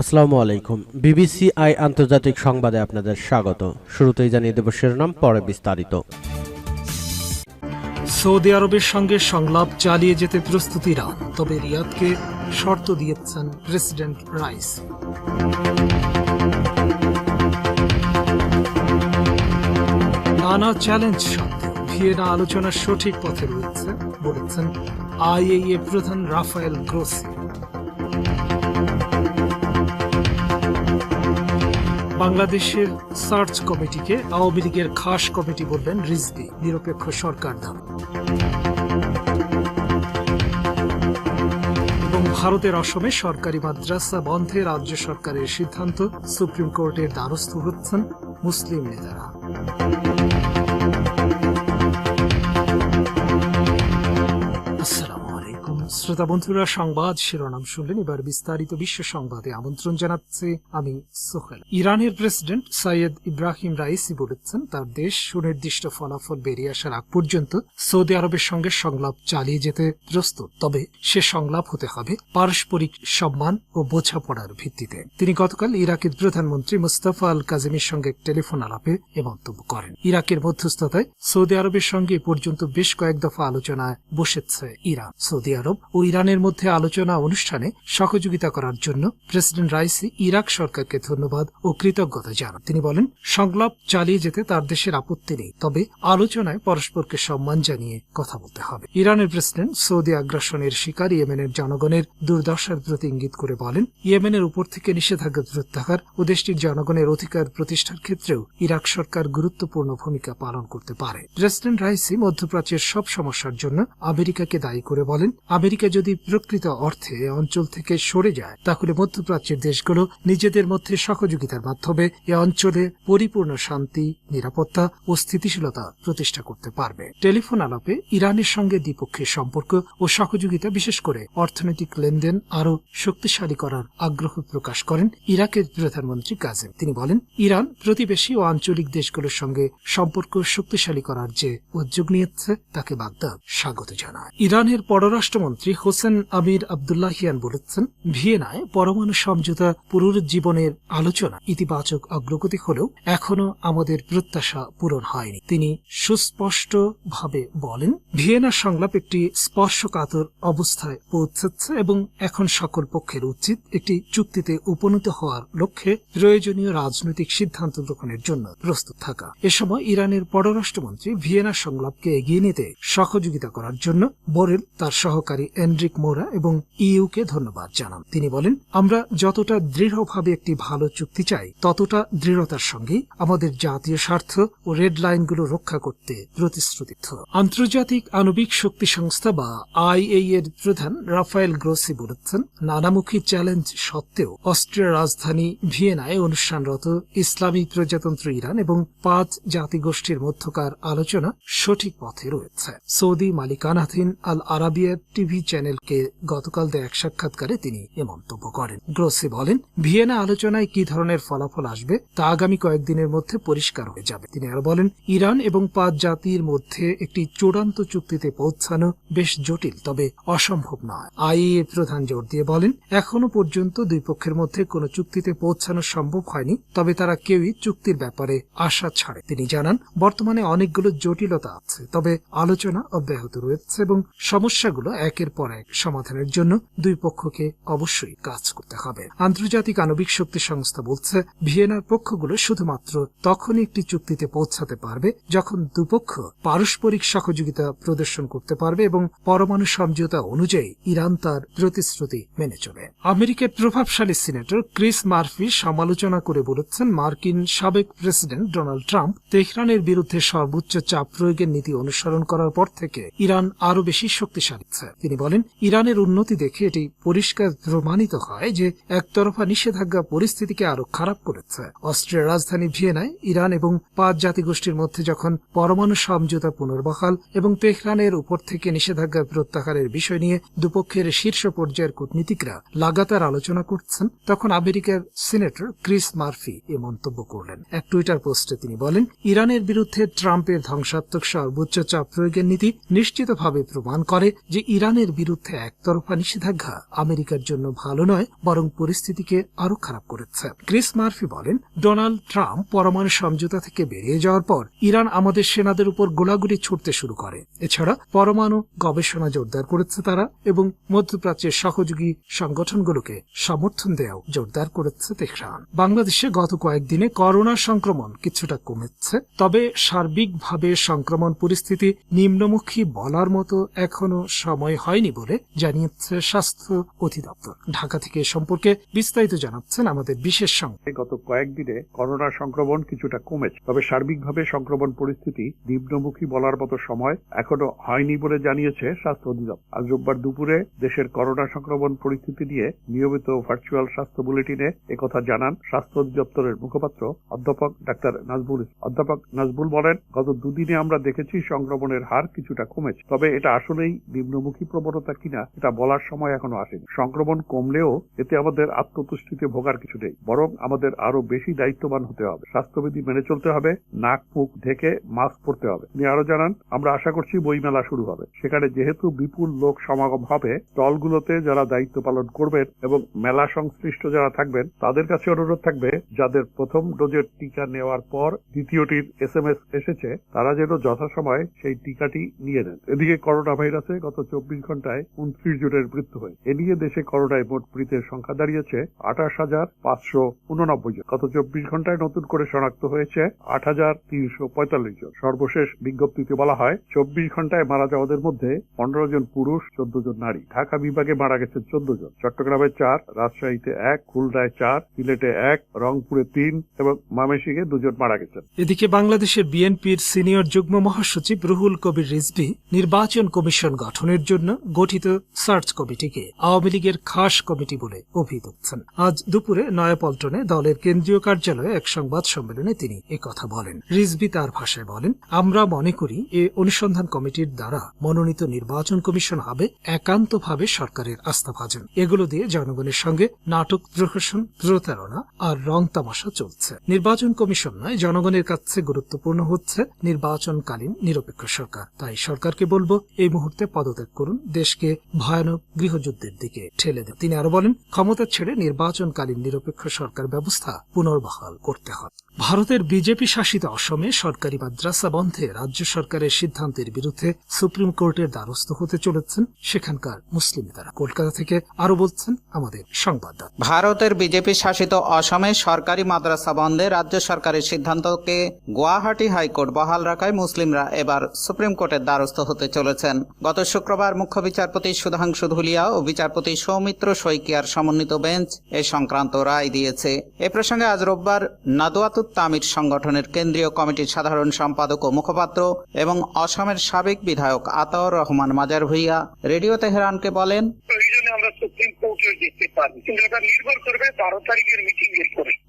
আসসালামু আলাইকুম। BBC I আন্তর্জাতিক সংবাদে আপনাদের স্বাগত। শুরুতেই জানিয়ে দেব শিরোনাম, পরে বিস্তারিত। সৌদি আরবের সঙ্গে সংলাপ চালিয়ে যেতে প্রস্তুত ইরান, তবে রিয়াদকে শর্ত দিয়েছেন প্রেসিডেন্ট রাইস। নানা চ্যালেঞ্জ সত্ত্বেও ভিয়েনা আলোচনার সঠিক পথে রয়েছে, বলেছেন আইএইএ প্রধান রাফায়েল গ্রোসি। বাংলাদেশের সার্চ কমিটিকে আওয়ামী লীগের খাস কমিটি বললেন রিজবি নিরপেক্ষ সরকার দাম এবং ভারতের অসমে সরকারি মাদ্রাসা বন্ধে রাজ্য সরকারের সিদ্ধান্ত, সুপ্রিম কোর্টের দ্বারস্থ হচ্ছেন মুসলিম নেতারা। শ্রোতা বন্ধুরা, সংবাদ শিরোনাম শুনলেন। এবার বিস্তারিত বিশ্ব সংবাদে আমন্ত্রণ জানাচ্ছি আমি সোহেল। ইরানের প্রেসিডেন্ট সৈয়দ ইব্রাহিম রাইসি বলেছেন, তার দেশ সুনির্দিষ্ট ফলাফল বেরিয়ে আসার আগ পর্যন্ত সৌদি আরবের সঙ্গে সংলাপ চালিয়ে যেতে প্রস্তুত। তবে সে সংলাপ হতে হবে পারস্পরিক সম্মান ও বোঝাপড়ার ভিত্তিতে। তিনি গতকাল ইরাকের প্রধানমন্ত্রী মুস্তাফা আল কাজিমের সঙ্গে টেলিফোন আলাপে এ মন্তব্য করেন। ইরাকের মধ্যস্থতায় সৌদি আরবের সঙ্গে পর্যন্ত বেশ কয়েক দফা আলোচনায় বসেছে ইরান। সৌদি আরব ও ইরানের মধ্যে আলোচনা অনুষ্ঠানে সহযোগিতা করার জন্য প্রেসিডেন্ট রাইসি ইরাক সরকারকে ধন্যবাদ ও কৃতজ্ঞতা জানান। তিনি বলেন, সংলাপ চালিয়ে যেতে তার দেশের আপত্তি নেই, তবে আলোচনায় পরস্পরকে সম্মান জানিয়ে কথা বলতে হবে। ইরানের প্রেসিডেন্ট সৌদি আগ্রাসনের শিকার ইয়েমেনের জনগণের দুর্দশার প্রতি ইঙ্গিত করে বলেন, ইয়েমেনের উপর থেকে নিষেধাজ্ঞা প্রত্যাহার ও দেশটির জনগণের অধিকার প্রতিষ্ঠার ক্ষেত্রেও ইরাক সরকার গুরুত্বপূর্ণ ভূমিকা পালন করতে পারে। প্রেসিডেন্ট রাইসি মধ্যপ্রাচ্যের সব সমস্যার জন্য আমেরিকাকে দায়ী করে বলেন, আমেরিকা যদি প্রকৃত অর্থে অঞ্চল থেকে সরে যায়, তাহলে মধ্যপ্রাচ্যের দেশগুলো নিজেদের মধ্যে সহযোগিতার মাধ্যমে এ অঞ্চলে পরিপূর্ণ শান্তি, নিরাপত্তা ও স্থিতিশীলতা প্রতিষ্ঠা করতে পারবে। টেলিফোন আলাপে ইরানের সঙ্গে দ্বিপক্ষীয় সম্পর্ক ও সহযোগিতা, বিশেষ করে অর্থনৈতিক লেনদেন আরও শক্তিশালী করার আগ্রহ প্রকাশ করেন ইরাকের প্রধানমন্ত্রী কাজেম। তিনি বলেন, ইরান প্রতিবেশী ও আঞ্চলিক দেশগুলোর সঙ্গে সম্পর্ক শক্তিশালী করার যে উদ্যোগ নিয়েছে, তাকে বাগদাদ স্বাগত জানায়। ইরানের পররাষ্ট্রমন্ত্রী হোসেন আমির আবদুল্লাহিয়ান বলেছেন, ভিয়েনায় পরমাণু সমঝোতা পুনরুজ্জীবনের আলোচনা ইতিবাচক অগ্রগতি হলেও এখনও আমাদের প্রত্যাশা পূরণ হয়নি। তিনি সুস্পষ্ট ভাবে বলেন, ভিয়েনা সংলাপ একটি স্পর্শকাতর অবস্থায় পৌঁছাচ্ছে এবং এখন সকল পক্ষের উচিত একটি চুক্তিতে উপনীত হওয়ার লক্ষ্যে প্রয়োজনীয় রাজনৈতিক সিদ্ধান্ত গ্রহণের জন্য প্রস্তুত থাকা। এ সময় ইরানের পররাষ্ট্রমন্ত্রী ভিয়েনা সংলাপকে এগিয়ে নিতে সহযোগিতা করার জন্য বোরেল তার সহকারী এন্ড্রিক মোরা এবং ইউকে ধন্যবাদ জানান। তিনি বলেন, আমরা যতটা দৃঢ়ভাবে একটি ভালো চুক্তি চাই, ততটা দৃঢ়তার সঙ্গে আমাদের জাতীয় স্বার্থ ও রেড লাইনগুলো রক্ষা করতে প্রতিশ্রুতিবদ্ধ। আন্তর্জাতিক আণবিক শক্তি সংস্থা বা আইএই এর প্রধান রাফায়েল গ্রোসি বলেছেন, নানামুখী চ্যালেঞ্জ সত্ত্বেও অস্ট্রিয়ার রাজধানী ভিয়েনায় অনুষ্ঠানরত ইসলামী প্রজাতন্ত্র ইরান এবং পাঁচ জাতিগোষ্ঠীর মধ্যকার আলোচনা সঠিক পথে রয়েছে। সৌদি মালিকানাধীন আল আরাবিয়ার টিভি চ্যানেলকে গতকাল দেয়া এক সাক্ষাৎকারে তিনি এ মন্তব্য করেন। গ্রোসি বলেন, ভিয়েনা আলোচনায় কি ধরনের ফলাফল আসবে তা আগামী কয়েকদিনের মধ্যে পরিষ্কার হয়ে যাবে। তিনি আরও বলেন, ইরান এবং পাঁচ জাতির মধ্যে একটি চূড়ান্ত চুক্তিতে পৌঁছানো বেশ জটিল, তবে অসম্ভব নয়। আইএ প্রধান জোর দিয়ে বলেন এখনও পর্যন্ত দুই পক্ষের মধ্যে কোনো চুক্তিতে পৌঁছানো সম্ভব হয়নি, তবে তারা কেউই চুক্তির ব্যাপারে আশা ছাড়ে। তিনি জানান, বর্তমানে অনেকগুলো জটিলতা আছে, তবে আলোচনা অব্যাহত রয়েছে এবং সমস্যাগুলো একের পর এক সমাধানের জন্য দুই পক্ষকে অবশ্যই কাজ করতে হবে আন্তর্জাতিক আণবিক শক্তি সংস্থা বলছে, ভিয়েনার পক্ষগুলো শুধুমাত্র তখনই একটি চুক্তিতে পৌঁছাতে পারবে যখন দুপক্ষ পারস্পরিক সহযোগিতা প্রদর্শন করতে পারবে এবং পরমাণু সমঝোতা অনুযায়ী ইরান তার প্রতিশ্রুতি মেনে চলে আমেরিকার প্রভাবশালী সিনেটর ক্রিস মার্ফি সমালোচনা করে বলেছেন, মার্কিন সাবেক প্রেসিডেন্ট ডোনাল্ড ট্রাম্প তেহরানের বিরুদ্ধে সর্বোচ্চ চাপ প্রয়োগের নীতি অনুসরণ করার পর থেকে ইরান আরও বেশি শক্তিশালী। তিনি বলেন ইরানের উন্নতি দেখে এটি পরিষ্কার প্রমাণিত হয় যে একতরফা নিষেধাজ্ঞা পরিস্থিতিকে আরও খারাপ করেছে। অস্ট্রিয়ার রাজধানী ভিয়েনায় ইরান এবং পাঁচ জাতিগোষ্ঠীর মধ্যে যখন পরমাণু সমঝোতা পুনর্বহাল এবং তেহরানের উপর থেকে নিষেধাজ্ঞা প্রত্যাহারের বিষয় নিয়ে দুপক্ষের শীর্ষ পর্যায়ের কূটনীতিকরা লাগাতার আলোচনা করছেন, তখন আমেরিকার সিনেটর ক্রিস মার্ফি এ মন্তব্য করলেন। এক টুইটার পোস্টে তিনি বলেন, ইরানের বিরুদ্ধে ট্রাম্পের ধ্বংসাত্মক সর্বোচ্চ চাপ প্রয়োগের নীতি নিশ্চিতভাবে প্রমাণ করে যে ইরানের বিরুদ্ধে একতরফা নিষেধাজ্ঞা আমেরিকার জন্য ভালো নয়, বরং পরিস্থিতিকে আরও খারাপ করেছে। ক্রিস মার্ফি বলেন, ডোনাল্ড ট্রাম্প পরমাণু সমঝোতা থেকে বেরিয়ে যাওয়ার পর ইরান আমাদের সেনাদের উপর গোলাগুলি ছুটতে শুরু করে। এছাড়া পরমাণু গবেষণা জোরদার করেছে তারা এবং মধ্যপ্রাচ্যের সহযোগী সংগঠনগুলোকে সমর্থন দেওয়াও জোরদার করেছে তেহরান। বাংলাদেশে গত কয়েকদিনে করোনা সংক্রমণ কিছুটা কমেছে, তবে সার্বিকভাবে সংক্রমণ পরিস্থিতি নিম্নমুখী বলার মতো এখনও সময় হয়নি বলে জানিয়েছে স্বাস্থ্য অধিদপ্তর। ঢাকা থেকে সম্পর্কে বিস্তারিত জানাচ্ছেন আমাদের বিশেষ সংবাদ গত কয়েকদিনে করোনা সংক্রমণ কিছুটা কমেছে, তবে সার্বিকভাবে সংক্রমণ পরিস্থিতি নিম্নমুখী বলার মতো সময় এখনও হয়নি বলে জানিয়েছে স্বাস্থ্য অধিদপ্তর। আজ রোববার দুপুরে দেশের করোনা সংক্রমণ পরিস্থিতি নিয়ে নিয়মিত ভার্চুয়াল স্বাস্থ্য বুলেটিনে একথা জানান স্বাস্থ্য অধিদপ্তরের মুখপাত্র অধ্যাপক ডাক্তার নাজবুল অধ্যাপক নাজবুল বলেন, গত দুদিনে আমরা দেখেছি সংক্রমণের হার কিছুটা কমেছে, তবে এটা আসলেই নিম্নমুখী প্রবণতা কিনা এটা বলার সময় এখনও আসেনি। সংক্রমণ কমলেও এতে আমাদের আত্মতুষ্টিতে ভোগার কিছু নেই। বরং আমাদের আরও বেশি দায়িত্ববান হতে হবে। স্বাস্থ্যবিধি মেনে চলতে হবে, নাক, মুখ ঢেকে মাস্ক পরতে হবে। তিনি আরও জানান, আমরা আশা করছি বইমেলা শুরু হবে। সেখানে যেহেতু বিপুল লোক সমাগম হবে স্টলগুলোতে যারা দায়িত্ব পালন করবেন এবং মেলা সংশ্লিষ্ট যারা থাকবেন, তাদের কাছে অনুরোধ থাকবে, যাদের প্রথম ডোজের টিকা নেওয়ার পর দ্বিতীয়টির এস এম এস এসেছে, তারা যেন যথাসময়ে সেই টিকাটি নিয়ে নেন। এদিকে করোনা ভাইরাসে গত চব্বিশ ঘন্টায় উনত্রিশ জনের মৃত্যু হয়। এ নিয়ে দেশে করোনায় মোট মৃতের সংখ্যা দাঁড়িয়েছে আঠাশ হাজার পাঁচশো উননব্বই জন। গত চব্বিশ ঘন্টায় নতুন করে শনাক্ত হয়েছে আট হাজার তিনশো পঁয়তাল্লিশ জন। সর্বশেষ বিজ্ঞপ্তিতে বলা হয়, চব্বিশ ঘন্টায় মারা যাওয়াদের মধ্যে পনেরো জন পুরুষ, চোদ্দ জন নারী। ঢাকা বিভাগে মারা গেছে চোদ্দ জন। চট্টগ্রামে চার, রাজশাহীতে এক, খুলনায় চার, সিলেটে এক, রংপুরে তিন এবং ময়মনসিংহে দুজন মারা গেছেন। এদিকে বাংলাদেশের বিএনপির সিনিয়র যুগ্ম মহাসচিব রুহুল কবির রিজভি নির্বাচন কমিশন গঠনের জন্য গঠিত সার্চ কমিটিকে আওয়ামী লীগের খাস কমিটি বলে অভিহিত করছেন আজ দুপুরে নয়াপল্টনে দলের কেন্দ্রীয় কার্যালয়ে এক সংবাদ সম্মেলনে তিনি কথা বলেন। রিজভি তার ভাষায় বলেন, আমরা মনে করি এ অনুসন্ধান কমিটির দ্বারা মনোনীত নির্বাচন কমিশন হবে একান্তভাবে সরকারের আস্থাভাজন। এগুলো দিয়ে জনগণের সঙ্গে নাটক প্রহসন, প্রতারণা আর রং তামাশা চলছে। নির্বাচন কমিশন নয়, জনগণের কাছে গুরুত্বপূর্ণ হচ্ছে নির্বাচনকালীন নিরপেক্ষ সরকার। তাই সরকারকে বলব, এই মুহূর্তে পদত্যাগ করুন দেশকে ভয়ানক গৃহযুদ্ধের দিকে ঠেলে দেন তিনি আরও বলেন, ক্ষমতা ছেড়ে নির্বাচনকালীন নিরপেক্ষ সরকার ব্যবস্থা পুনর্বহাল করতে হবে। ভারতের বিজেপি শাসিত অসমে সরকারি মাদ্রাসা বন্ধে রাজ্য সরকারের সিদ্ধান্তের বিরুদ্ধে সুপ্রিম কোর্টের দ্বারস্থ হতে চলেছেন সেখানকার মুসলিম নেতারা কলকাতা থেকে আরও বলছেন আমাদের সংবাদদাতা। ভারতের বিজেপি শাসিত অসমে সরকারি মাদ্রাসা বন্ধে রাজ্য সরকারের সিদ্ধান্তকে গুয়াহাটি হাইকোর্ট বহাল রাখায় মুসলিমরা এবার সুপ্রিম কোর্টের দ্বারস্থ হতে চলেছেন। গত শুক্রবার মুখ্য বিচারপতি সুধাংশু ধুলিয়া ও বিচারপতি সৌমিত্র শইকিয়ার সমন্বিত বেঞ্চ এ সংক্রান্ত রায় দিয়েছে। এ প্রসঙ্গে আজ রোববার তামির সংগঠনের কেন্দ্রীয় কমিটির সাধারণ সম্পাদক ও মুখপাত্র এবং অসমের সাবেক বিধায়ক আতাউর রহমান মাজার ভুইয়া রেডিও তেহরানকে বলেন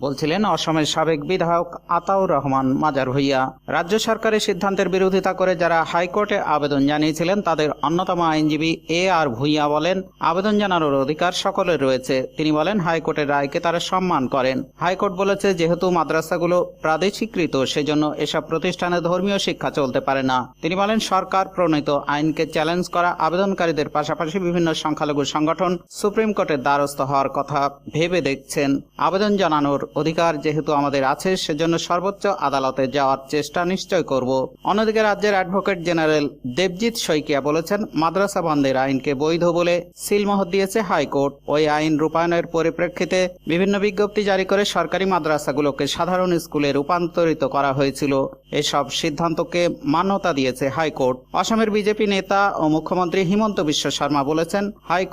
বলছিলেন অসমের সাবেক বিধায়ক আতাউর রহমান মাজার ভুইয়া। রাজ্য সরকারের সিদ্ধান্তের বিরোধিতা করে যারা হাইকোর্টে আবেদন জানিয়েছিলেন, তাদের অন্যতম আইনজীবী এ আর ভুইয়া বলেন, আবেদন জানানোর অধিকার সকলের রয়েছে। তিনি বলেন, হাইকোর্টের রায়কে তারা সম্মান করেন। হাইকোর্ট বলেছে, যেহেতু মাদ্রাসাগুলো প্রাদেশিকৃত, সেজন্য এসব প্রতিষ্ঠানে ধর্মীয় শিক্ষা চলতে পারে না। তিনি বলেন, সরকার প্রণীত আইনকে চ্যালেঞ্জ করা আবেদনকারীদের পাশাপাশি বিভিন্ন সংখ্যালঘু সংগঠন সুপ্রিম কোর্টের দ্বারস্থ হওয়ার কথা ভেবে দেখছেন। আবেদন জানানোর অধিকার যেহেতু আমাদের আছে, সেজন্য সর্বোচ্চ আদালতে যাওয়ার চেষ্টা নিশ্চয় করব। অন্যদিকে রাজ্যের অ্যাডভোকেট জেনারেল দেবজিৎ শইকিয়া বলেছেন, মাদ্রাসা বন্ধের আইনকে বৈধ বলে সিলমোহর দিয়েছে হাইকোর্ট। ওই আইন রূপায়ণের পরিপ্রেক্ষিতে বিভিন্ন বিজ্ঞপ্তি জারি করে সরকারি মাদ্রাসাগুলোকে সাধারণ স্কুলে রূপান্তরিত করা হয়েছিল। এসব সিদ্ধান্তকে মান্যতা দিয়েছে হাইকোর্ট। অসমের বিজেপি নেতা ও মুখ্যমন্ত্রী হিমন্ত বিশ্ব শর্মা বলেছেন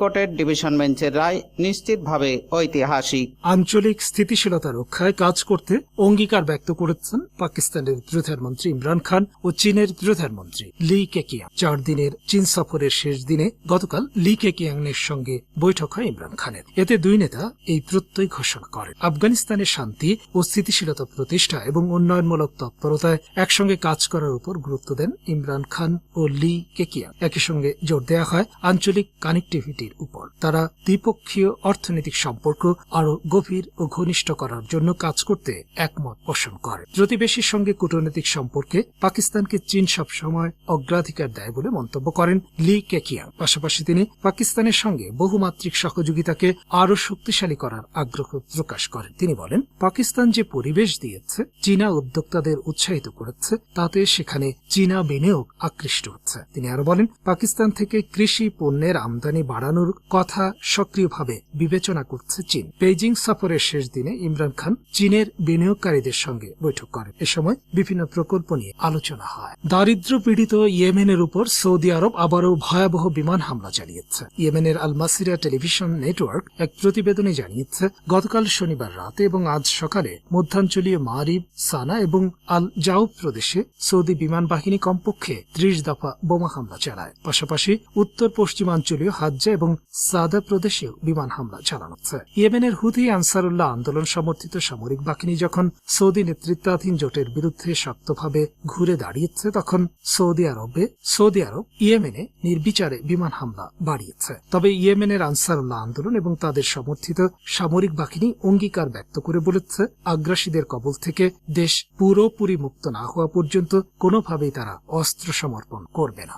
হাইকোর্টের ডিভিশন বেঞ্চের রায় নিশ্চিতভাবে ঐতিহাসিক। আঞ্চলিক স্থিতিশীলতা রক্ষায় কাজ করতে অঙ্গীকার ব্যক্ত করেছেন পাকিস্তানের প্রধানমন্ত্রী ইমরান খান ও চীনের প্রধানমন্ত্রী লি কেকিয়াং। চার দিনের চীন সফরের শেষ দিনে গতকাল লি কেকিয়াংয়ের সঙ্গে বৈঠক হয় ইমরান খানের। এতে দুই নেতা এই প্রত্যয় ঘোষণা করেন। আফগানিস্তানের শান্তি ও স্থিতিশীলতা প্রতিষ্ঠা এবং উন্নয়নমূলক তৎপরতায় একসঙ্গে কাজ করার উপর গুরুত্ব দেন ইমরান খান ও লি কেকিয়াং। একই সঙ্গে জোর দেওয়া হয় আঞ্চলিক কানেক্টিভিটির উপর। তারা দ্বিপক্ষীয় অর্থনৈতিক সম্পর্ক আরও গভীর ও ঘনিষ্ঠ করার জন্য কাজ করতে একমত পোষণ করে। প্রতিবেশীর সঙ্গে কূটনৈতিক সম্পর্কে পাকিস্তানকে চীন সবসময় অগ্রাধিকার দেয় বলে মন্তব্য করেন লি কেকিয়াং। পাশাপাশি তিনি পাকিস্তানের সঙ্গে বহুমাত্রিক সহযোগিতাকে আরও শক্তিশালী করার আগ্রহ প্রকাশ করেন। তিনি বলেন, পাকিস্তান যে পরিবেশ দিয়েছে, চীনা উদ্যোক্তাদের উৎসাহিত করেছে, তাতে সেখানে চীনা বিনিয়োগ আকৃষ্ট হচ্ছে। তিনি আরও বলেন, পাকিস্তান থেকে কৃষি পণ্যের আমদানি বাড়ানোর কথা সক্রিয়ভাবে বিবেচনা করছে চীন। বেইজিং সফরের শেষ দিনে ইমরান খান চীনের বিনিয়োগকারীদের সঙ্গে বৈঠক করেন। এ সময় বিভিন্ন প্রকল্প নিয়ে আলোচনা হয়। দারিদ্র পীড়িত ইয়েমেনের উপর সৌদি আরব আবারও ভয়াবহ বিমান হামলা চালিয়েছে। ইয়েমেনের আল মাসিরা টেলিভিশন নেটওয়ার্ক এক প্রতিবেদনে জানিয়েছে, গতকাল শনিবার রাতে এবং আজ সকালে মধ্যাঞ্চলীয় মারিব, সানা এবং আল জাউব প্রদেশে সৌদি বিমান বাহিনী কমপক্ষে ত্রিশ দফা বোমা হামলা চালায়। পাশাপাশি উত্তর পশ্চিমাঞ্চলীয় হাজ্জা এবং সাদা প্রদেশেও বিমান হামলা চালানো হচ্ছে ইয়েমেনের হুথি আনসারুল্লাহ আন্দোলন সমর্থিত সামরিক বাহিনী যখন সৌদি নেতৃত্বাধীন জোটের বিরুদ্ধে শক্তভাবে ঘুরে দাঁড়িয়েছে, তখন সৌদি আরবে, সৌদি আরব, ইয়েমেনে নির্বিচারে বিমান হামলা বাড়িয়েছে। তবে ইয়েমেনের আনসারুল্লাহ আন্দোলন এবং তাদের সমর্থিত সামরিক বাহিনী অঙ্গীকার ব্যক্ত করে বলেছে, আগ্রাসীদের কবল থেকে দেশ পুরোপুরি মুক্ত না হওয়া পর্যন্ত কোনোভাবেই তারা অস্ত্র সমর্পণ করবে না।